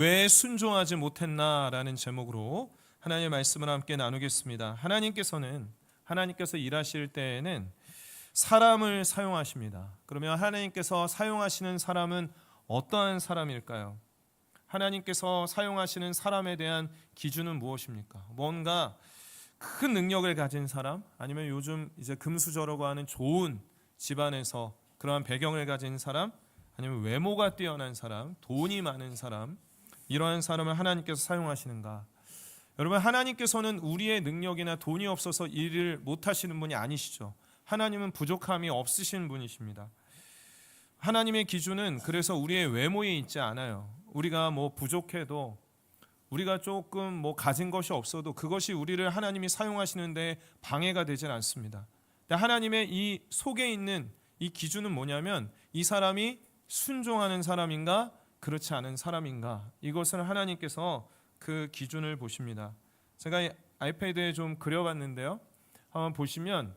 왜 순종하지 못했나라는 제목으로 하나님의 말씀을 함께 나누겠습니다. 하나님께서는 하나님께서 일하실 때에는 사람을 사용하십니다. 그러면 하나님께서 사용하시는 사람은 어떠한 사람일까요? 하나님께서 사용하시는 사람에 대한 기준은 무엇입니까? 뭔가 큰 능력을 가진 사람 아니면 요즘 이제 금수저라고 하는 좋은 집안에서 그러한 배경을 가진 사람 아니면 외모가 뛰어난 사람, 돈이 많은 사람 이러한 사람을 하나님께서 사용하시는가? 여러분 하나님께서는 우리의 능력이나 돈이 없어서 일을 못 하시는 분이 아니시죠. 하나님은 부족함이 없으신 분이십니다. 하나님의 기준은 그래서 우리의 외모에 있지 않아요. 우리가 뭐 부족해도 우리가 조금 뭐 가진 것이 없어도 그것이 우리를 하나님이 사용하시는데 방해가 되질 않습니다. 근데 하나님의 이 속에 있는 이 기준은 뭐냐면 이 사람이 순종하는 사람인가 그렇지 않은 사람인가 이것을 하나님께서 그 기준을 보십니다. 제가 이 아이패드에 좀 그려봤는데요. 한번 보시면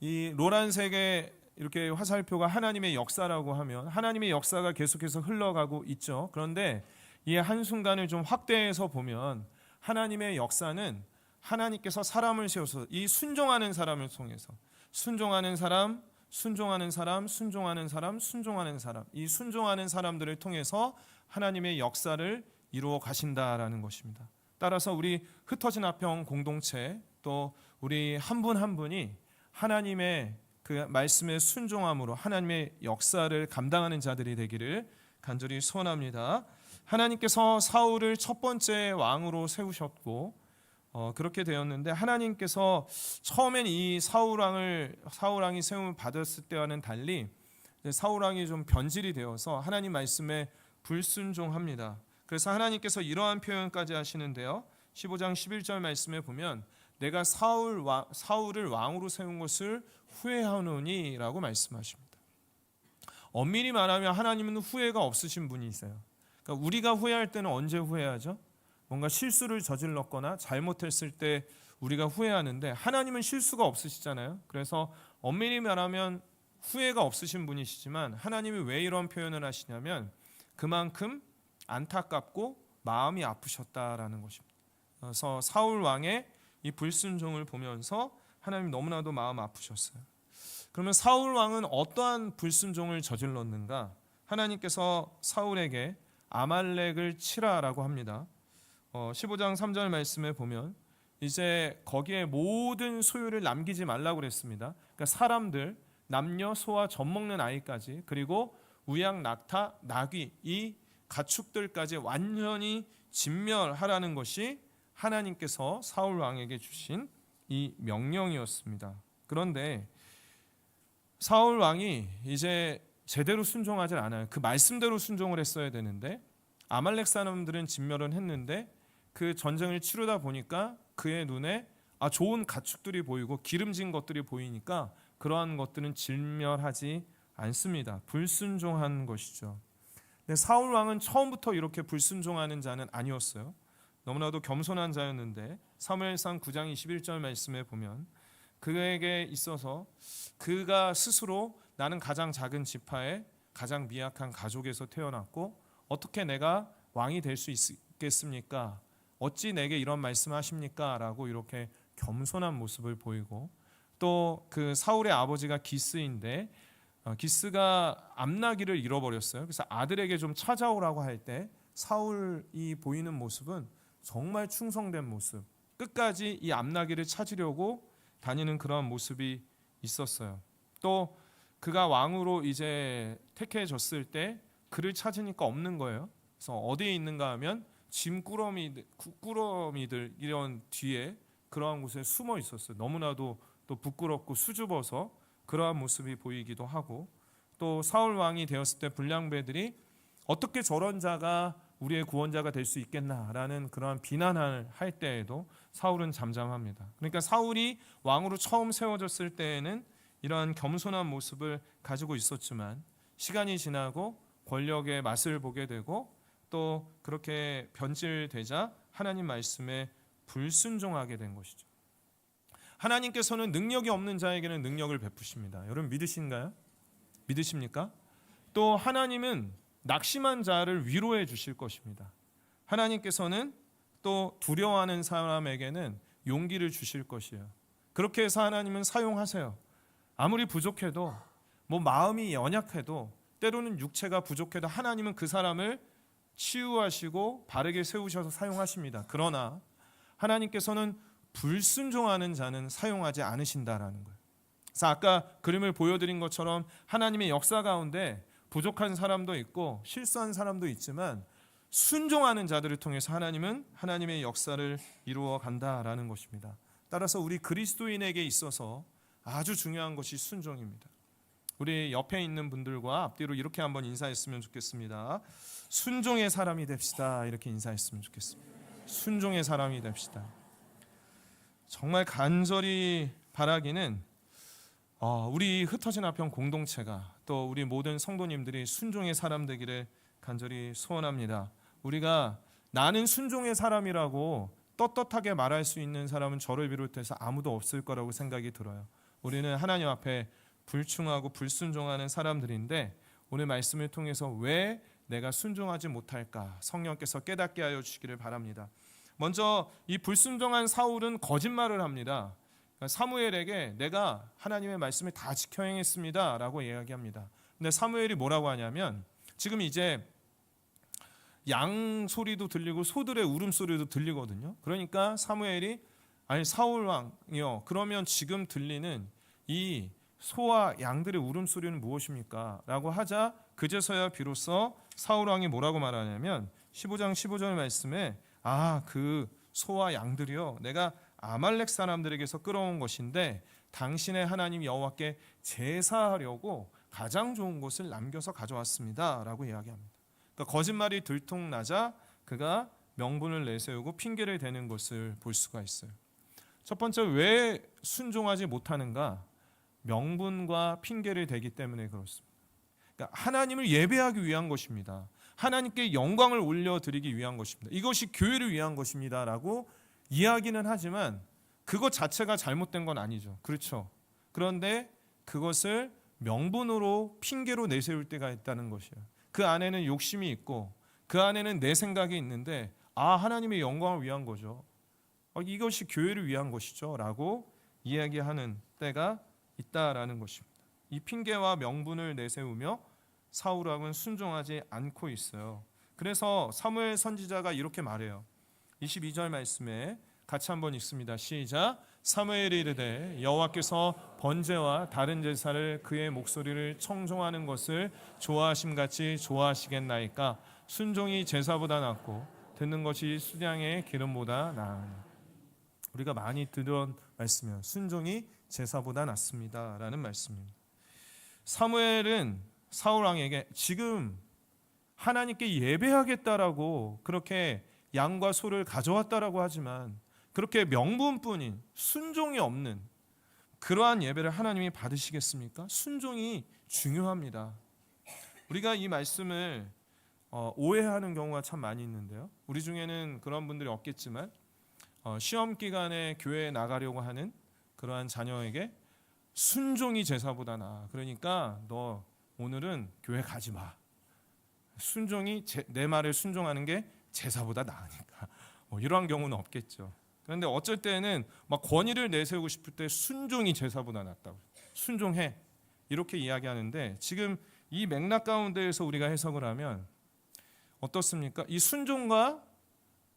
이 노란색의 이렇게 화살표가 하나님의 역사라고 하면 하나님의 역사가 계속해서 흘러가고 있죠. 그런데 이 한순간을 좀 확대해서 보면 하나님의 역사는 하나님께서 사람을 세워서 이 순종하는 사람을 통해서 순종하는 사람, 순종하는 사람, 순종하는 사람, 순종하는 사람 이 순종하는 사람들을 통해서 하나님의 역사를 이루어 가신다라는 것입니다. 따라서 우리 흩어진 화평 공동체 또 우리 한분한 분이 하나님의 그 말씀에 순종함으로 하나님의 역사를 감당하는 자들이 되기를 간절히 소원합니다. 하나님께서 사울을 첫 번째 왕으로 세우셨고 어, 그렇게 되었는데 하나님께서 처음엔 이 사울 왕을 사울 왕이 세움을 받았을 때와는 달리 이제 사울 왕이 좀 변질이 되어서 하나님 말씀에 불순종합니다. 그래서 하나님께서 이러한 표현까지 하시는데요. 15장 11절 말씀에 보면 내가 사울 왕, 사울을 왕으로 세운 것을 후회하노니라고 말씀하십니다. 엄밀히 말하면 하나님은 후회가 없으신 분이세요. 그러니까 우리가 후회할 때는 언제 후회하죠? 뭔가 실수를 저질렀거나 잘못했을 때 우리가 후회하는데 하나님은 실수가 없으시잖아요. 그래서 엄밀히 말하면 후회가 없으신 분이시지만 하나님이 왜 이런 표현을 하시냐면 그만큼 안타깝고 마음이 아프셨다라는 것입니다. 그래서 사울 왕의 이 불순종을 보면서 하나님 너무나도 마음 아프셨어요. 그러면 사울 왕은 어떠한 불순종을 저질렀는가? 하나님께서 사울에게 아말렉을 치라라고 합니다. 어, 15장 3절 말씀에 보면 이제 거기에 모든 소유를 남기지 말라고 그랬습니다. 그러니까 사람들, 남녀, 소와 젖 먹는 아이까지 그리고 우양, 낙타, 나귀 이 가축들까지 완전히 진멸하라는 것이 하나님께서 사울 왕에게 주신 이 명령이었습니다. 그런데 사울 왕이 이제 제대로 순종하지 않아요. 그 말씀대로 순종을 했어야 되는데 아말렉 사람들은 진멸은 했는데 그 전쟁을 치르다 보니까 그의 눈에 아 좋은 가축들이 보이고 기름진 것들이 보이니까 그러한 것들은 진멸하지 않습니다. 불순종한 것이죠. 근데 사울 왕은 처음부터 이렇게 불순종하는 자는 아니었어요. 너무나도 겸손한 자였는데 사무엘상 9장 21절 말씀에 보면 그에게 있어서 그가 스스로 나는 가장 작은 지파에 가장 미약한 가족에서 태어났고 어떻게 내가 왕이 될 수 있겠습니까? 어찌 내게 이런 말씀하십니까? 라고 이렇게 겸손한 모습을 보이고 또 그 사울의 아버지가 기스인데 어, 기스가 암나기를 잃어버렸어요. 그래서 아들에게 좀 찾아오라고 할 때 사울이 보이는 모습은 정말 충성된 모습. 끝까지 이 암나기를 찾으려고 다니는 그런 모습이 있었어요. 또 그가 왕으로 이제 택해졌을 때 그를 찾으니까 없는 거예요. 그래서 어디에 있는가 하면 짐꾸러미 꾸러미들 이런 뒤에 그러한 곳에 숨어 있었어요. 너무나도 또 부끄럽고 수줍어서 그러한 모습이 보이기도 하고 또 사울 왕이 되었을 때 불량배들이 어떻게 저런 자가 우리의 구원자가 될 수 있겠나라는 그러한 비난을 할 때에도 사울은 잠잠합니다. 그러니까 사울이 왕으로 처음 세워졌을 때에는 이러한 겸손한 모습을 가지고 있었지만 시간이 지나고 권력의 맛을 보게 되고 또 그렇게 변질되자 하나님 말씀에 불순종하게 된 것이죠. 하나님께서는 능력이 없는 자에게는 능력을 베푸십니다. 여러분 믿으신가요? 믿으십니까? 또 하나님은 낙심한 자를 위로해 주실 것입니다. 하나님께서는 또 두려워하는 사람에게는 용기를 주실 것이에요. 그렇게 해서 하나님은 사용하세요. 아무리 부족해도 뭐 마음이 연약해도 때로는 육체가 부족해도 하나님은 그 사람을 치유하시고 바르게 세우셔서 사용하십니다. 그러나 하나님께서는 불순종하는 자는 사용하지 않으신다라는 거예요. 아까 그림을 보여드린 것처럼 하나님의 역사 가운데 부족한 사람도 있고 실수한 사람도 있지만 순종하는 자들을 통해서 하나님은 하나님의 역사를 이루어 간다라는 것입니다. 따라서 우리 그리스도인에게 있어서 아주 중요한 것이 순종입니다. 우리 옆에 있는 분들과 앞뒤로 이렇게 한번 인사했으면 좋겠습니다. 순종의 사람이 됩시다. 이렇게 인사했으면 좋겠습니다. 순종의 사람이 됩시다. 정말 간절히 바라기는 어, 우리 흩어진 아편 공동체가 또 우리 모든 성도님들이 순종의 사람 되기를 간절히 소원합니다. 우리가 나는 순종의 사람이라고 떳떳하게 말할 수 있는 사람은 저를 비롯해서 아무도 없을 거라고 생각이 들어요. 우리는 하나님 앞에 불충하고 불순종하는 사람들인데 오늘 말씀을 통해서 왜 내가 순종하지 못할까 성령께서 깨닫게 하여 주시기를 바랍니다. 먼저 이 불순종한 사울은 거짓말을 합니다. 사무엘에게 내가 하나님의 말씀을 다 지켜 행했습니다라고 이야기합니다. 근데 사무엘이 뭐라고 하냐면 지금 이제 양 소리도 들리고 소들의 울음소리도 들리거든요. 그러니까 사무엘이 아니 사울 왕이요. 그러면 지금 들리는 이 소와 양들의 울음소리는 무엇입니까? 라고 하자 그제서야 비로소 사울 왕이 뭐라고 말하냐면 15장 15절 말씀에 아 그 소와 양들이요 내가 아말렉 사람들에게서 끌어온 것인데 당신의 하나님 여호와께 제사하려고 가장 좋은 것을 남겨서 가져왔습니다라고 이야기합니다. 그러니까 거짓말이 들통나자 그가 명분을 내세우고 핑계를 대는 것을 볼 수가 있어요. 첫 번째 왜 순종하지 못하는가? 명분과 핑계를 대기 때문에 그렇습니다. 그러니까 하나님을 예배하기 위한 것입니다. 하나님께 영광을 올려드리기 위한 것입니다. 이것이 교회를 위한 것입니다 라고 이야기는 하지만 그것 자체가 잘못된 건 아니죠. 그렇죠. 그런데 그것을 명분으로 핑계로 내세울 때가 있다는 것이에요. 그 안에는 욕심이 있고 그 안에는 내 생각이 있는데 아 하나님의 영광을 위한 거죠. 어, 이것이 교회를 위한 것이죠 라고 이야기하는 때가 있다라는 것입니다. 이 핑계와 명분을 내세우며 사울 왕은 순종하지 않고 있어요. 그래서 사무엘 선지자가 이렇게 말해요. 22절 말씀에 같이 한번 읽습니다. 시작. 사무엘이 이르되 여호와께서 번제와 다른 제사를 그의 목소리를 청종하는 것을 좋아하심 같이 좋아하시겠나이까 순종이 제사보다 낫고 듣는 것이 수량의 기름보다 나으니 우리가 많이 들은 말씀이요 순종이 제사보다 낫습니다라는 말씀입니다. 사무엘은 사울 왕에게 지금 하나님께 예배하겠다라고 그렇게 양과 소를 가져왔다라고 하지만 그렇게 명분뿐인 순종이 없는 그러한 예배를 하나님이 받으시겠습니까? 순종이 중요합니다. 우리가 이 말씀을 어, 오해하는 경우가 참 많이 있는데요. 우리 중에는 그런 분들이 없겠지만 어, 시험 기간에 교회에 나가려고 하는 그러한 자녀에게 순종이 제사보다 나. 그러니까 너 오늘은 교회 가지 마. 순종이 제, 내 말을 순종하는 게 제사보다 나으니까. 뭐 이러한 경우는 없겠죠. 그런데 어쩔 때는 막 권위를 내세우고 싶을 때 순종이 제사보다 낫다고. 순종해. 이렇게 이야기하는데 지금 이 맥락 가운데에서 우리가 해석을 하면 어떻습니까? 이 순종과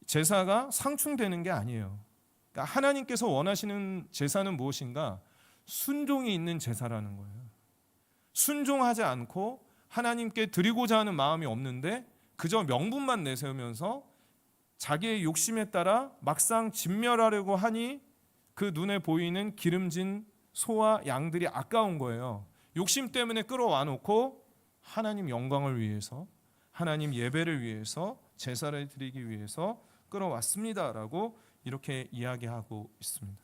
제사가 상충되는 게 아니에요. 그러니까 하나님께서 원하시는 제사는 무엇인가? 순종이 있는 제사라는 거예요. 순종하지 않고 하나님께 드리고자 하는 마음이 없는데 그저 명분만 내세우면서 자기의 욕심에 따라 막상 진멸하려고 하니 그 눈에 보이는 기름진 소와 양들이 아까운 거예요. 욕심 때문에 끌어와 놓고 하나님 영광을 위해서 하나님 예배를 위해서 제사를 드리기 위해서 끌어왔습니다라고 이렇게 이야기하고 있습니다.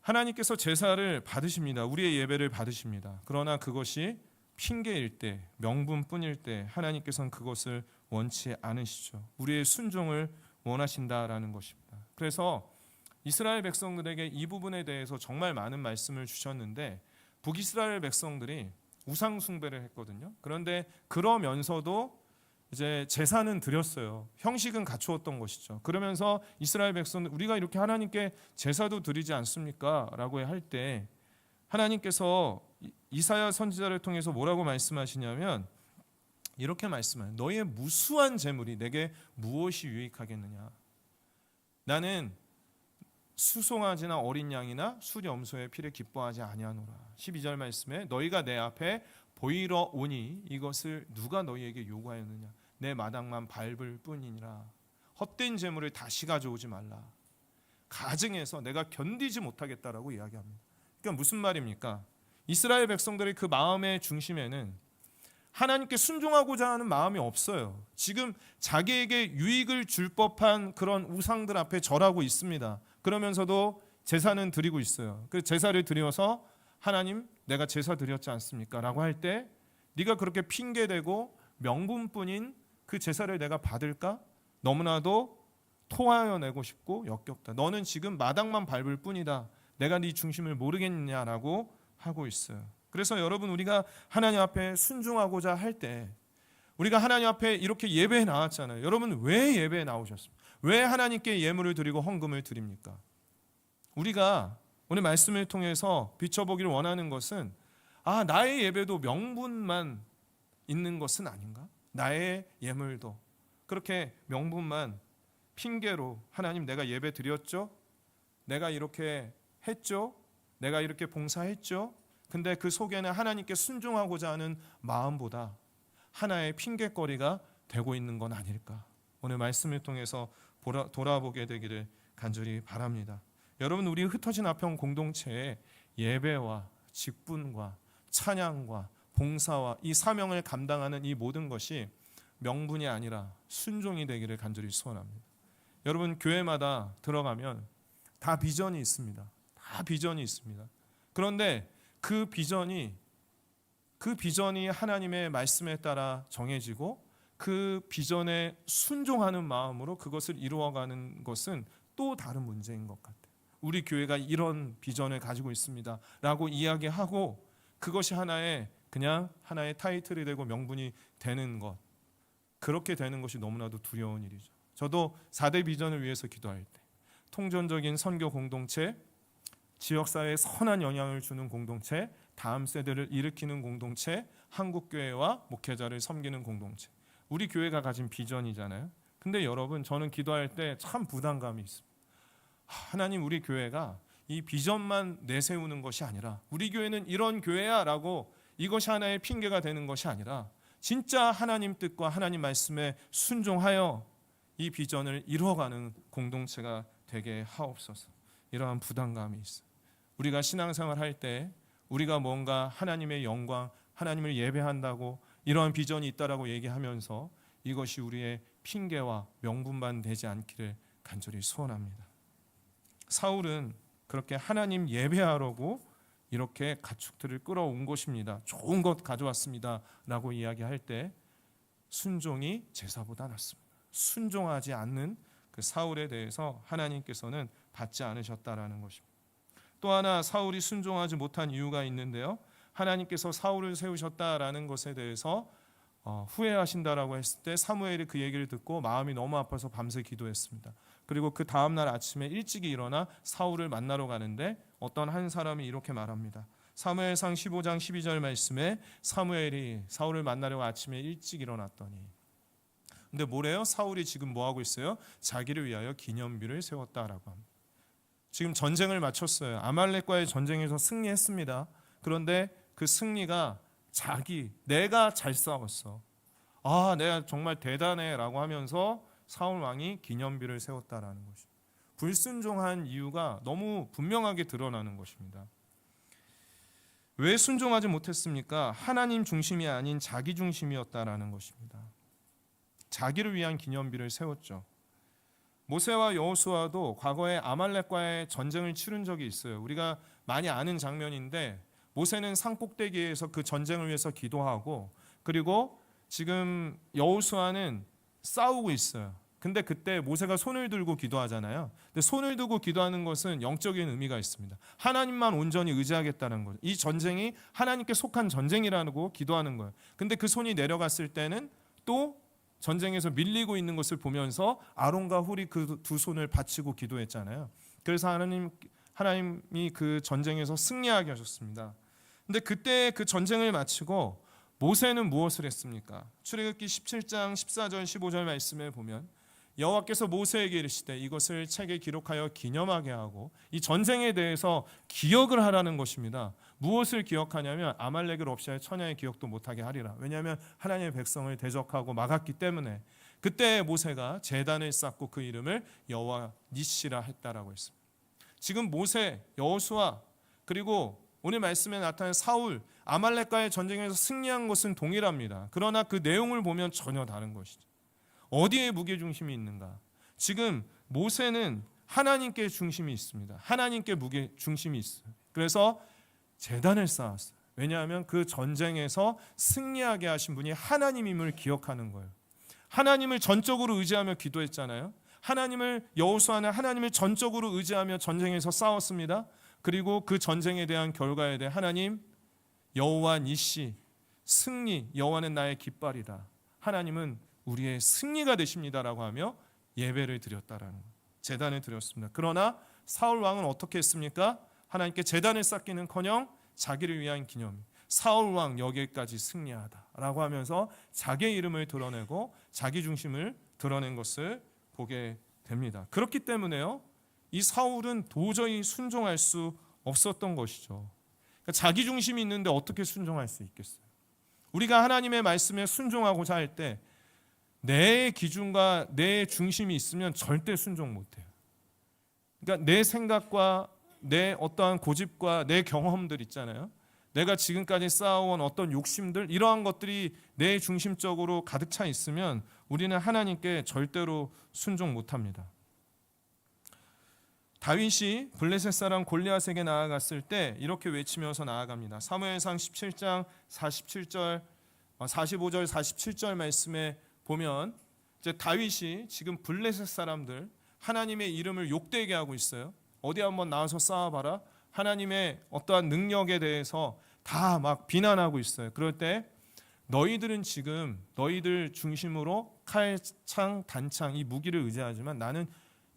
하나님께서 제사를 받으십니다. 우리의 예배를 받으십니다. 그러나 그것이 핑계일 때, 명분뿐일 때 하나님께서는 그것을 원치 않으시죠. 우리의 순종을 원하신다라는 것입니다. 그래서 이스라엘 백성들에게 이 부분에 대해서 정말 많은 말씀을 주셨는데 북이스라엘 백성들이 우상 숭배를 했거든요. 그런데 그러면서도 이제 제사는 드렸어요. 형식은 갖추었던 것이죠. 그러면서 이스라엘 백성은 우리가 이렇게 하나님께 제사도 드리지 않습니까?라고 할 때 하나님께서 이- 이사야 선지자를 통해서 뭐라고 말씀하시냐면 이렇게 말씀해요. 너의 무수한 재물이 내게 무엇이 유익하겠느냐? 나는 수송아지나 어린 양이나 수렴소의 피를 기뻐하지 아니하노라. 12절 말씀에 너희가 내 앞에 보이러 오니 이것을 누가 너희에게 요구하였느냐? 내 마당만 밟을 뿐이니라. 헛된 재물을 다시 가져오지 말라. 가증해서 내가 견디지 못하겠다라고 이야기합니다. 그러니까 무슨 말입니까? 이스라엘 백성들의 그 마음의 중심에는 하나님께 순종하고자 하는 마음이 없어요. 지금 자기에게 유익을 줄 법한 그런 우상들 앞에 절하고 있습니다. 그러면서도 제사는 드리고 있어요. 그 제사를 드려서 하나님 내가 제사 드렸지 않습니까? 라고 할 때 네가 그렇게 핑계대고 명분뿐인 그 제사를 내가 받을까? 너무나도 토하여 내고 싶고 역겹다. 너는 지금 마당만 밟을 뿐이다. 내가 네 중심을 모르겠냐라고 하고 있어요. 그래서 여러분 우리가 하나님 앞에 순종하고자 할 때 우리가 하나님 앞에 이렇게 예배에 나왔잖아요. 여러분 왜 예배에 나오셨습니까? 왜 하나님께 예물을 드리고 헌금을 드립니까? 우리가 오늘 말씀을 통해서 비춰보기를 원하는 것은 아 나의 예배도 명분만 있는 것은 아닌가? 나의 예물도 그렇게 명분만 핑계로 하나님 내가 예배 드렸죠? 내가 이렇게 했죠? 내가 이렇게 봉사했죠? 근데 그 속에는 하나님께 순종하고자 하는 마음보다 하나의 핑계거리가 되고 있는 건 아닐까? 오늘 말씀을 통해서 돌아보게 되기를 간절히 바랍니다. 여러분 우리 흩어진 아평 공동체의 예배와 직분과 찬양과 봉사와 이 사명을 감당하는 이 모든 것이 명분이 아니라 순종이 되기를 간절히 소원합니다. 여러분 교회마다 들어가면 다 비전이 있습니다. 다 비전이 있습니다. 그런데 그 비전이 그 비전이 하나님의 말씀에 따라 정해지고 그 비전에 순종하는 마음으로 그것을 이루어가는 것은 또 다른 문제인 것 같아요. 우리 교회가 이런 비전을 가지고 있습니다 라고 이야기하고 그것이 하나의 그냥 하나의 타이틀이 되고 명분이 되는 것 그렇게 되는 것이 너무나도 두려운 일이죠. 저도 4대 비전을 위해서 기도할 때 통전적인 선교 공동체, 지역 사회에 선한 영향을 주는 공동체, 다음 세대를 일으키는 공동체, 한국 교회와 목회자를 섬기는 공동체. 우리 교회가 가진 비전이잖아요. 근데 여러분 저는 기도할 때 참 부담감이 있습니다. 하나님 우리 교회가 이 비전만 내세우는 것이 아니라 우리 교회는 이런 교회야 라고 이것이 하나의 핑계가 되는 것이 아니라 진짜 하나님 뜻과 하나님 말씀에 순종하여 이 비전을 이루어가는 공동체가 되게 하옵소서. 이러한 부담감이 있어요. 우리가 신앙생활 할 때 우리가 뭔가 하나님의 영광, 하나님을 예배한다고 이러한 비전이 있다라고 얘기하면서 이것이 우리의 핑계와 명분만 되지 않기를 간절히 소원합니다. 사울은 그렇게 하나님 예배하려고 이렇게 가축들을 끌어온 것입니다. 좋은 것 가져왔습니다 라고 이야기할 때 순종이 제사보다 낫습니다. 순종하지 않는 그 사울에 대해서 하나님께서는 받지 않으셨다라는 것입니다. 또 하나 사울이 순종하지 못한 이유가 있는데요. 하나님께서 사울을 세우셨다라는 것에 대해서 어, 후회하신다라고 했을 때 사무엘이 그 얘기를 듣고 마음이 너무 아파서 밤새 기도했습니다. 그리고 그 다음 날 아침에 일찍이 일어나 사울을 만나러 가는데 어떤 한 사람이 이렇게 말합니다. 사무엘상 15장 12절 말씀에 사무엘이 사울을 만나려고 아침에 일찍 일어났더니 근데 뭐래요? 사울이 지금 뭐 하고 있어요? 자기를 위하여 기념비를 세웠다라고 합니다. 지금 전쟁을 마쳤어요. 아말렉과의 전쟁에서 승리했습니다. 그런데 그 승리가 자기 내가 잘 싸웠어. 아, 내가 정말 대단해라고 하면서 사울 왕이 기념비를 세웠다라는 것이. 불순종한 이유가 너무 분명하게 드러나는 것입니다. 왜 순종하지 못했습니까? 하나님 중심이 아닌 자기 중심이었다라는 것입니다. 자기를 위한 기념비를 세웠죠. 모세와 여호수아도 과거에 아말렉과의 전쟁을 치른 적이 있어요. 우리가 많이 아는 장면인데 모세는 산 꼭대기에서 그 전쟁을 위해서 기도하고 그리고 지금 여호수아는 싸우고 있어요. 근데 그때 모세가 손을 들고 기도하잖아요. 근데 손을 들고 기도하는 것은 영적인 의미가 있습니다. 하나님만 온전히 의지하겠다는 거죠. 이 전쟁이 하나님께 속한 전쟁이라고 기도하는 거예요. 근데 그 손이 내려갔을 때는 또 전쟁에서 밀리고 있는 것을 보면서 아론과 훌이 그 두 손을 받치고 기도했잖아요. 그래서 하나님 하나님이 그 전쟁에서 승리하게 하셨습니다. 근데 그때 그 전쟁을 마치고 모세는 무엇을 했습니까? 출애굽기 17장 14절 15절 말씀에 보면 여호와께서 모세에게 이르시되 이것을 책에 기록하여 기념하게 하고 이 전쟁에 대해서 기억을 하라는 것입니다. 무엇을 기억하냐면 아말렉을 없이 할 천야의 기억도 못하게 하리라. 왜냐하면 하나님의 백성을 대적하고 막았기 때문에 그때 모세가 제단을 쌓고 그 이름을 여호와 니시라 했다라고 했습니다. 지금 모세, 여호수아 그리고 오늘 말씀에 나타난 사울 아말렉과의 전쟁에서 승리한 것은 동일합니다. 그러나 그 내용을 보면 전혀 다른 것이죠. 어디에 무게 중심이 있는가? 지금 모세는 하나님께 중심이 있습니다. 하나님께 무게 중심이 있어요. 그래서 재단을 쌓았어요. 왜냐하면 그 전쟁에서 승리하게 하신 분이 하나님임을 기억하는 거예요. 하나님을 전적으로 의지하며 기도했잖아요. 하나님을 여호수아는 하나님을 전적으로 의지하며 전쟁에서 싸웠습니다. 그리고 그 전쟁에 대한 결과에 대해 하나님 여호와 니시 승리 여호와는 나의 깃발이다. 하나님은 우리의 승리가 되십니다라고 하며 예배를 드렸다라는. 제단을 드렸습니다. 그러나 사울 왕은 어떻게 했습니까? 하나님께 제단을 쌓기는커녕 자기를 위한 기념. 사울 왕 여기까지 승리하다라고 하면서 자기의 이름을 드러내고 자기 중심을 드러낸 것을 보게 됩니다. 그렇기 때문에요. 이 사울은 도저히 순종할 수 없었던 것이죠. 그러니까 자기 중심이 있는데 어떻게 순종할 수 있겠어요? 우리가 하나님의 말씀에 순종하고자 할 때 내 기준과 내 중심이 있으면 절대 순종 못해요. 그러니까 내 생각과 내 어떠한 고집과 내 경험들 있잖아요. 내가 지금까지 쌓아온 어떤 욕심들 이러한 것들이 내 중심적으로 가득 차 있으면 우리는 하나님께 절대로 순종 못합니다. 다윗이 블레셋 사람 골리앗에게 나아갔을 때 이렇게 외치면서 나아갑니다. 사무엘상 17장 47절 45절 47절 말씀에 보면 이제 다윗이 지금 블레셋 사람들 하나님의 이름을 욕되게 하고 있어요. 어디 한번 나와서 싸워봐라. 하나님의 어떠한 능력에 대해서 다 막 비난하고 있어요. 그럴 때 너희들은 지금 너희들 중심으로 칼, 창, 단창 이 무기를 의지하지만 나는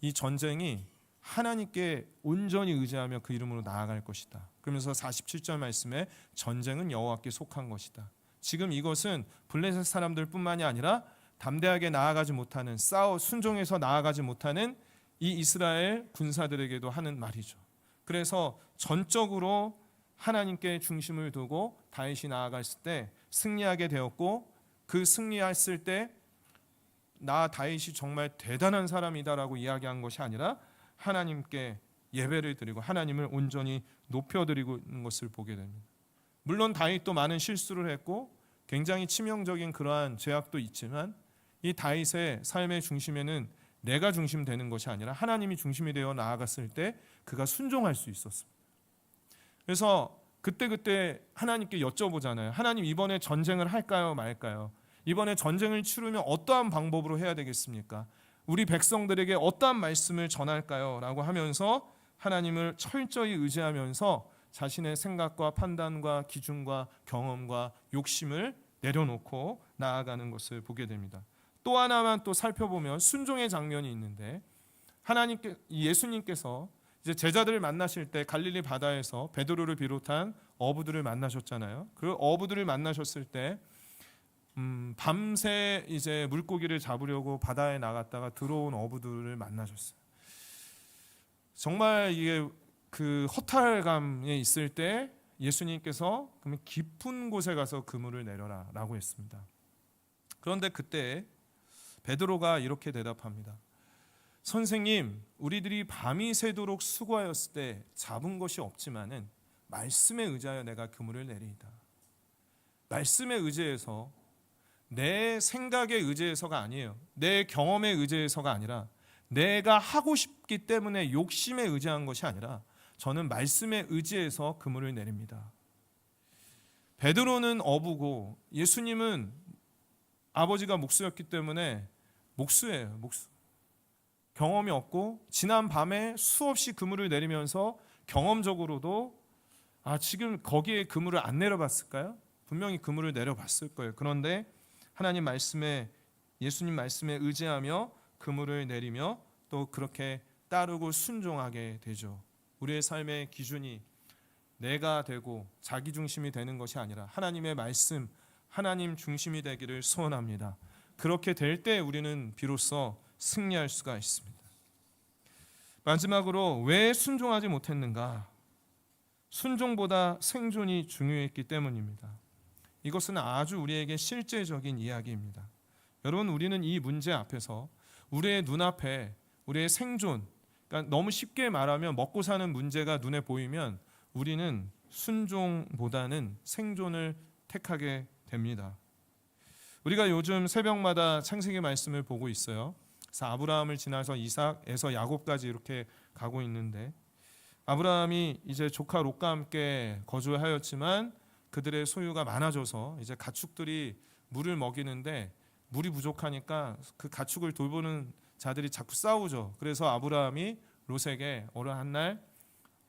이 전쟁이 하나님께 온전히 의지하며 그 이름으로 나아갈 것이다. 그러면서 47절 말씀에 전쟁은 여호와께 속한 것이다. 지금 이것은 블레셋 사람들뿐만이 아니라 담대하게 나아가지 못하는 싸워 순종해서 나아가지 못하는 이 이스라엘 군사들에게도 하는 말이죠. 그래서 전적으로 하나님께 중심을 두고 다윗이 나아갔을 때 승리하게 되었고 그 승리했을 때 나 다윗이 정말 대단한 사람이다라고 이야기한 것이 아니라 하나님께 예배를 드리고 하나님을 온전히 높여드리고 있는 것을 보게 됩니다. 물론 다윗도 많은 실수를 했고 굉장히 치명적인 그러한 죄악도 있지만 이 다윗의 삶의 중심에는 내가 중심되는 것이 아니라 하나님이 중심이 되어 나아갔을 때 그가 순종할 수 있었습니다. 그래서 그때 그때 하나님께 여쭤보잖아요. 하나님 이번에 전쟁을 할까요 말까요? 이번에 전쟁을 치르면 어떠한 방법으로 해야 되겠습니까? 우리 백성들에게 어떠한 말씀을 전할까요? 라고 하면서 하나님을 철저히 의지하면서 자신의 생각과 판단과 기준과 경험과 욕심을 내려놓고 나아가는 것을 보게 됩니다. 또 하나만 또 살펴보면 순종의 장면이 있는데 하나님께 예수님께서 이제 제자들을 만나실 때 갈릴리 바다에서 베드로를 비롯한 어부들을 만나셨잖아요. 그 어부들을 만나셨을 때 음, 밤새 이제 물고기를 잡으려고 바다에 나갔다가 들어온 어부들을 만나셨어요. 정말 이게 그 허탈감에 있을 때 예수님께서 그러면 깊은 곳에 가서 그물을 내려라라고 했습니다. 그런데 그때 베드로가 이렇게 대답합니다. 선생님, 우리들이 밤이 새도록 수고하였을 때 잡은 것이 없지만은 말씀에 의지하여 내가 그물을 내리이다. 말씀에 의지해서 내 생각에 의지해서가 아니에요. 내 경험에 의지해서가 아니라 내가 하고 싶기 때문에 욕심에 의지한 것이 아니라 저는 말씀에 의지해서 그물을 내립니다. 베드로는 어부고 예수님은 아버지가 목수였기 때문에 목수예요. 목수. 경험이 없고 지난 밤에 수없이 그물을 내리면서 경험적으로도 아 지금 거기에 그물을 안 내려봤을까요? 분명히 그물을 내려봤을 거예요. 그런데 하나님 말씀에 예수님 말씀에 의지하며 그물을 내리며 또 그렇게 따르고 순종하게 되죠. 우리의 삶의 기준이 내가 되고 자기 중심이 되는 것이 아니라 하나님의 말씀, 하나님 중심이 되기를 소원합니다. 그렇게 될 때 우리는 비로소 승리할 수가 있습니다. 마지막으로 왜 순종하지 못했는가? 순종보다 생존이 중요했기 때문입니다. 이것은 아주 우리에게 실제적인 이야기입니다. 여러분, 우리는 이 문제 앞에서 우리의 눈앞에 우리의 생존, 그러니까 너무 쉽게 말하면 먹고 사는 문제가 눈에 보이면 우리는 순종보다는 생존을 택하게 됩니다. 우리가 요즘 새벽마다 창세기 말씀을 보고 있어요. 그래서 아브라함을 지나서 이삭에서 야곱까지 이렇게 가고 있는데 아브라함이 이제 조카 롯과 함께 거주하였지만 그들의 소유가 많아져서 이제 가축들이 물을 먹이는데 물이 부족하니까 그 가축을 돌보는 자들이 자꾸 싸우죠. 그래서 아브라함이 롯에게 어느 한날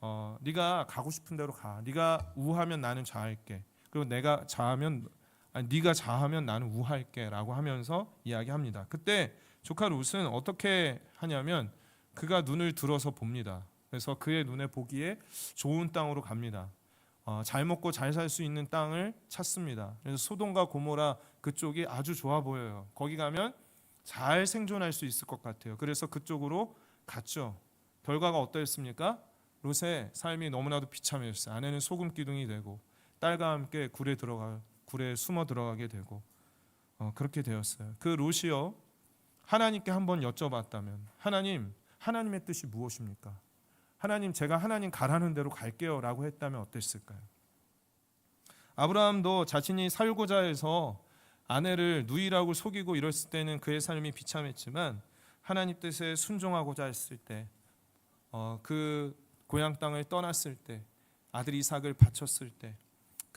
어, 네가 가고 싶은 대로 가. 네가 우하면 나는 좌할게. 그리고 내가 좌하면 아니, 네가 좌하면 나는 우할게라고 하면서 이야기합니다. 그때 조카 롯은 어떻게 하냐면 그가 눈을 들어서 봅니다. 그래서 그의 눈에 보기에 좋은 땅으로 갑니다. 어, 잘 먹고 잘 살 수 있는 땅을 찾습니다. 그래서 소돔과 고모라 그쪽이 아주 좋아 보여요. 거기 가면 잘 생존할 수 있을 것 같아요. 그래서 그쪽으로 갔죠. 결과가 어떠했습니까? 롯의 삶이 너무나도 비참했어요. 아내는 소금 기둥이 되고 딸과 함께 굴에 들어가 굴에 숨어 들어가게 되고 어, 그렇게 되었어요. 그 롯이요 하나님께 한번 여쭤봤다면 하나님 하나님의 뜻이 무엇입니까? 하나님 제가 하나님 가라는 대로 갈게요라고 했다면 어땠을까요? 아브라함도 자신이 살고자 해서 아내를 누이라고 속이고 이랬을 때는 그의 삶이 비참했지만 하나님 뜻에 순종하고자 했을 때, 어, 그 고향 땅을 떠났을 때, 아들 이삭을 바쳤을 때,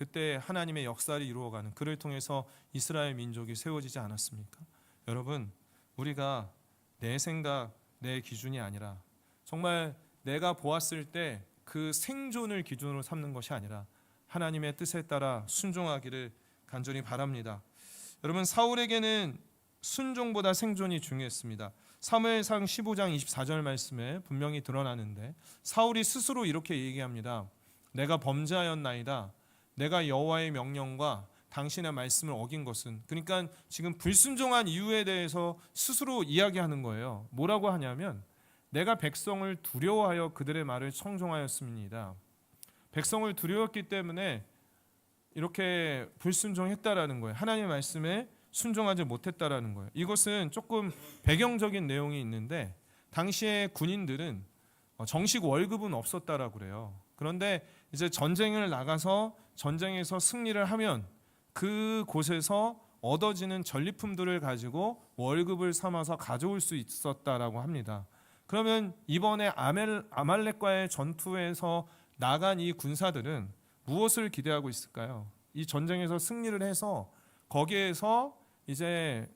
그때 하나님의 역사를 이루어가는 그를 통해서 이스라엘 민족이 세워지지 않았습니까? 여러분, 우리가 내 생각, 내 기준이 아니라 정말 내가 보았을 때 그 생존을 기준으로 삼는 것이 아니라 하나님의 뜻에 따라 순종하기를 간절히 바랍니다. 여러분 사울에게는 순종보다 생존이 중요했습니다. 사무엘상 15장 24절 말씀에 분명히 드러나는데 사울이 스스로 이렇게 얘기합니다. 내가 범죄하였나이다. 내가 여호와의 명령과 당신의 말씀을 어긴 것은 그러니까 지금 불순종한 이유에 대해서 스스로 이야기하는 거예요. 뭐라고 하냐면 내가 백성을 두려워하여 그들의 말을 청종하였습니다. 백성을 두려웠기 때문에 이렇게 불순종했다라는 거예요. 하나님의 말씀에 순종하지 못했다라는 거예요. 이것은 조금 배경적인 내용이 있는데 당시에 군인들은 어, 정식 월급은 없었다라고 그래요. 그런데 이제 전쟁을 나가서 전쟁에서 승리를 하면 그 곳에서 얻어지는 전리품들을 가지고 월급을 삼아서 가져올 수 있었다라고 합니다. 그러면 이번에 아멜, 아말렉과의 전투에서 나간 이 군사들은 무엇을 기대하고 있을까요? 이 전쟁에서 승리를 해서 거기에서 이제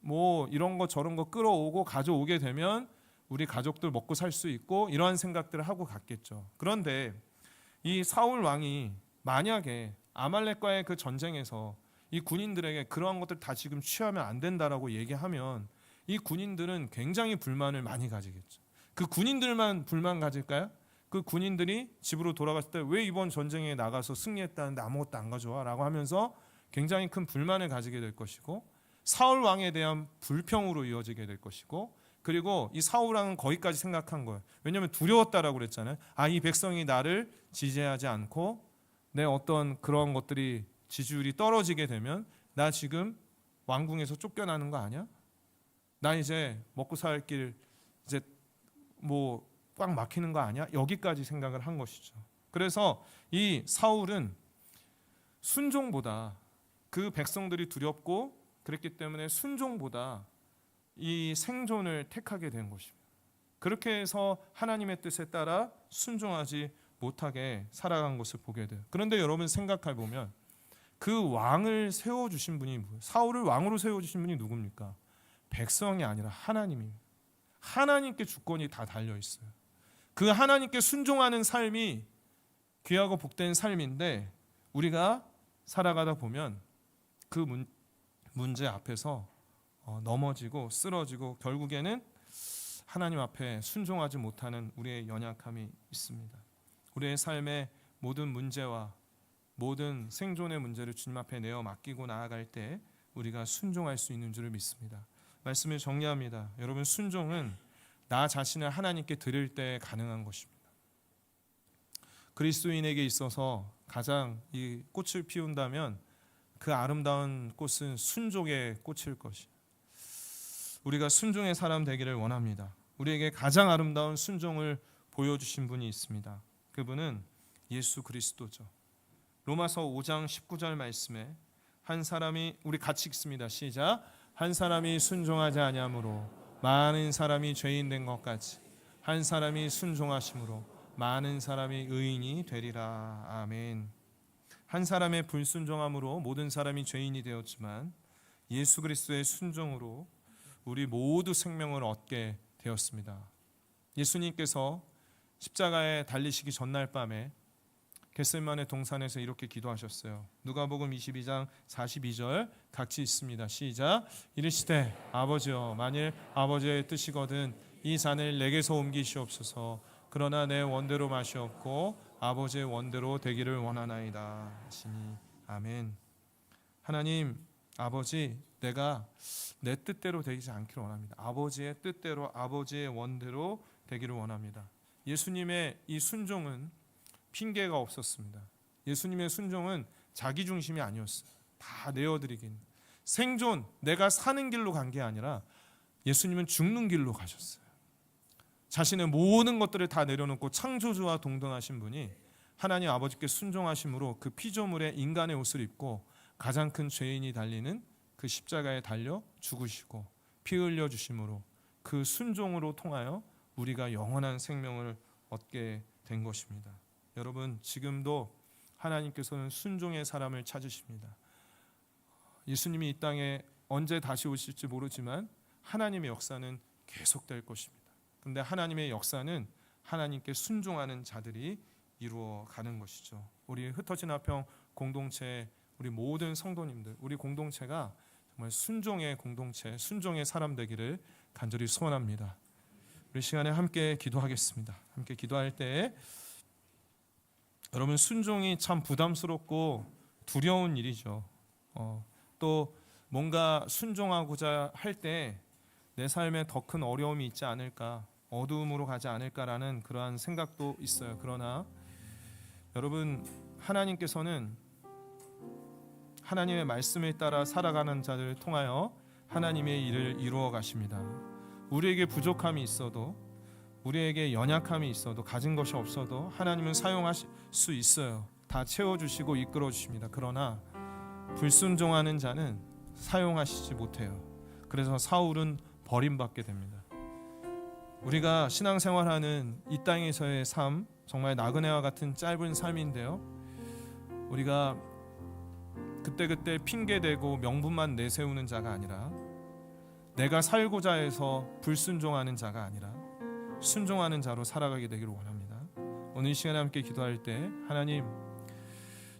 뭐 이런 거 저런 거 끌어오고 가져오게 되면 우리 가족들 먹고 살 수 있고 이러한 생각들을 하고 갔겠죠. 그런데 이 사울 왕이 만약에 아말렉과의 그 전쟁에서 이 군인들에게 그러한 것들 다 지금 취하면 안 된다라고 얘기하면 이 군인들은 굉장히 불만을 많이 가지겠죠. 그 군인들만 불만 가질까요? 그 군인들이 집으로 돌아갔을 때 왜 이번 전쟁에 나가서 승리했다는데 아무것도 안 가져와라고 하면서 굉장히 큰 불만을 가지게 될 것이고 사울 왕에 대한 불평으로 이어지게 될 것이고 그리고 이 사울 왕은 거기까지 생각한 거예요. 왜냐하면 두려웠다라고 그랬잖아요. 아 이 백성이 나를 지지하지 않고 내 어떤 그런 것들이 지지율이 떨어지게 되면 나 지금 왕궁에서 쫓겨나는 거 아니야? 나 이제 먹고 살 길 이제 뭐 꽉 막히는 거 아니야? 여기까지 생각을 한 것이죠. 그래서 이 사울은 순종보다 그 백성들이 두렵고 그랬기 때문에 순종보다 이 생존을 택하게 된 것입니다. 그렇게 해서 하나님의 뜻에 따라 순종하지 못하게 살아간 것을 보게 돼요. 그런데 여러분 생각해 보면 그 왕을 세워 주신 분이 사울을 왕으로 세워 주신 분이 누굽니까? 백성이 아니라 하나님입니다. 하나님께 주권이 다 달려 있어요. 그 하나님께 순종하는 삶이 귀하고 복된 삶인데 우리가 살아가다 보면 그 문, 문제 앞에서 어, 넘어지고 쓰러지고 결국에는 하나님 앞에 순종하지 못하는 우리의 연약함이 있습니다. 우리의 삶의 모든 문제와 모든 생존의 문제를 주님 앞에 내어 맡기고 나아갈 때 우리가 순종할 수 있는 줄을 믿습니다. 말씀을 정리합니다. 여러분 순종은 나 자신을 하나님께 드릴 때 가능한 것입니다. 그리스도인에게 있어서 가장 이 꽃을 피운다면 그 아름다운 꽃은 순종의 꽃일 것이. 우리가 순종의 사람 되기를 원합니다. 우리에게 가장 아름다운 순종을 보여주신 분이 있습니다. 그분은 예수 그리스도죠. 로마서 5장 19절 말씀에 한 사람이 우리 같이 읽습니다. 시작. 한 사람이 순종하지 아니하므로 많은 사람이 죄인 된것 같이 한 사람이 순종하심으로 많은 사람이 의인이 되리라. 아멘. 한 사람의 불순종함으로 모든 사람이 죄인이 되었지만 예수 그리스도의 순종으로 우리 모두 생명을 얻게 되었습니다. 예수님께서 십자가에 달리시기 전날 밤에 겟셀만의 동산에서 이렇게 기도하셨어요. 누가복음 22장 42절 같이 있습니다. 시작. 이르시되 아버지여 만일 아버지의 뜻이거든 이 잔을 내게서 옮기시옵소서. 그러나 내 원대로 마시옵고 아버지의 원대로 되기를 원하나이다. 하시니 아멘. 하나님 아버지 내가 내 뜻대로 되지 않기를 원합니다. 아버지의 뜻대로 아버지의 원대로 되기를 원합니다. 예수님의 이 순종은 핑계가 없었습니다. 예수님의 순종은 자기 중심이 아니었어요. 다 내어드리긴 생존 내가 사는 길로 간 게 아니라 예수님은 죽는 길로 가셨어요. 자신의 모든 것들을 다 내려놓고 창조주와 동등하신 분이 하나님 아버지께 순종하심으로 그 피조물의 인간의 옷을 입고 가장 큰 죄인이 달리는 그 십자가에 달려 죽으시고 피 흘려 주심으로 그 순종으로 통하여 우리가 영원한 생명을 얻게 된 것입니다. 여러분 지금도 하나님께서는 순종의 사람을 찾으십니다. 예수님이 이 땅에 언제 다시 오실지 모르지만 하나님의 역사는 계속될 것입니다. 근데 하나님의 역사는 하나님께 순종하는 자들이 이루어 가는 것이죠. 우리 흩어진 화평 공동체 우리 모든 성도님들 우리 공동체가 정말 순종의 공동체 순종의 사람 되기를 간절히 소원합니다. 우리 시간에 함께 기도하겠습니다. 함께 기도할 때 여러분 순종이 참 부담스럽고 두려운 일이죠. 어, 또 뭔가 순종하고자 할 때 내 삶에 더 큰 어려움이 있지 않을까, 어두움으로 가지 않을까라는 그러한 생각도 있어요. 그러나 여러분 하나님께서는 하나님의 말씀에 따라 살아가는 자들을 통하여 하나님의 일을 이루어 가십니다. 우리에게 부족함이 있어도 우리에게 연약함이 있어도 가진 것이 없어도 하나님은 사용하실 수 있어요. 다 채워 주시고 이끌어 주십니다. 그러나 불순종하는 자는 사용하시지 못해요. 그래서 사울은 버림받게 됩니다. 우리가 신앙생활하는 이 땅에서의 삶 정말 나그네와 같은 짧은 삶인데요. 우리가 그때그때 핑계대고 명분만 내세우는 자가 아니라 내가 살고자 해서 불순종하는 자가 아니라 순종하는 자로 살아가게 되기를 원합니다. 오늘 이 시간에 함께 기도할 때 하나님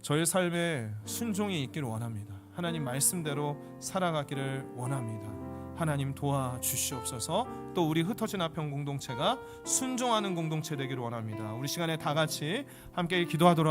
저의 삶에 순종이 있기를 원합니다. 하나님 말씀대로 살아가기를 원합니다. 하나님 도와 주시옵소서. 또 우리 흩어진 아평 공동체가 순종하는 공동체 되기를 원합니다. 우리 시간에 다 같이 함께 기도하도록